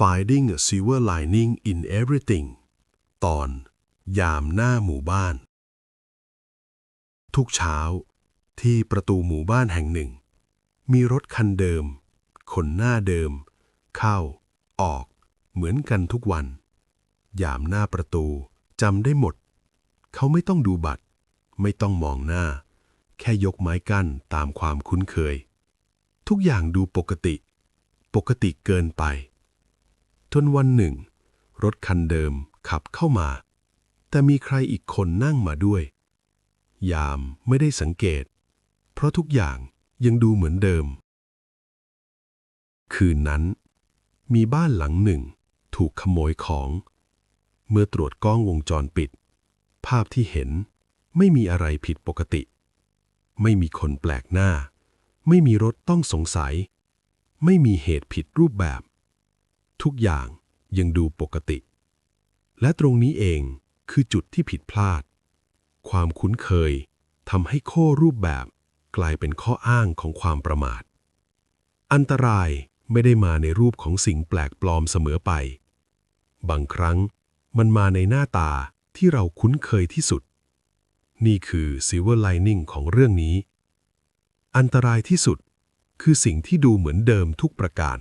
Finding a silver lining in everything ตอน ยามหน้าหมู่บ้าน ทุกเช้า ที่ประตูหมู่บ้านแห่งหนึ่ง มีรถคันเดิม คนหน้าเดิม เข้า ออก เหมือนกันทุกวัน ยามหน้าประตูจำได้หมด เขาไม่ต้องดูบัตร ไม่ต้องมองหน้า แค่ยกไม้กั้นตามความคุ้นเคย ทุกอย่างดูปกติ ปกติเกินไป จนวันหนึ่ง รถคันเดิมขับเข้ามา แต่มีใครอีกคนนั่งมาด้วย ยามไม่ได้สังเกต เพราะทุกอย่างยังดูเหมือนเดิม คืนนั้น มีบ้านหลังหนึ่ง ถูกขโมยของ เมื่อตรวจกล้องวงจรปิด ภาพที่เห็นไม่มีอะไรผิดปกติ ไม่มีคนแปลกหน้า ไม่มีรถต้องสงสัย ไม่มีเหตุผิดรูปแบบ ทุกอย่างยังดูปกติ และตรงนี้เองคือจุดที่ผิดพลาด ความคุ้นเคยทำให้ข้อรูปแบบกลายเป็นข้ออ้างของความประมาท อันตรายไม่ได้มาในรูปของสิ่งแปลกปลอมเสมอไป บางครั้งมันมาในหน้าตาที่เราคุ้นเคยที่สุด นี่คือ silver lining ของเรื่องนี้ อันตรายที่สุดคือสิ่งที่ดูเหมือนเดิมทุกประการ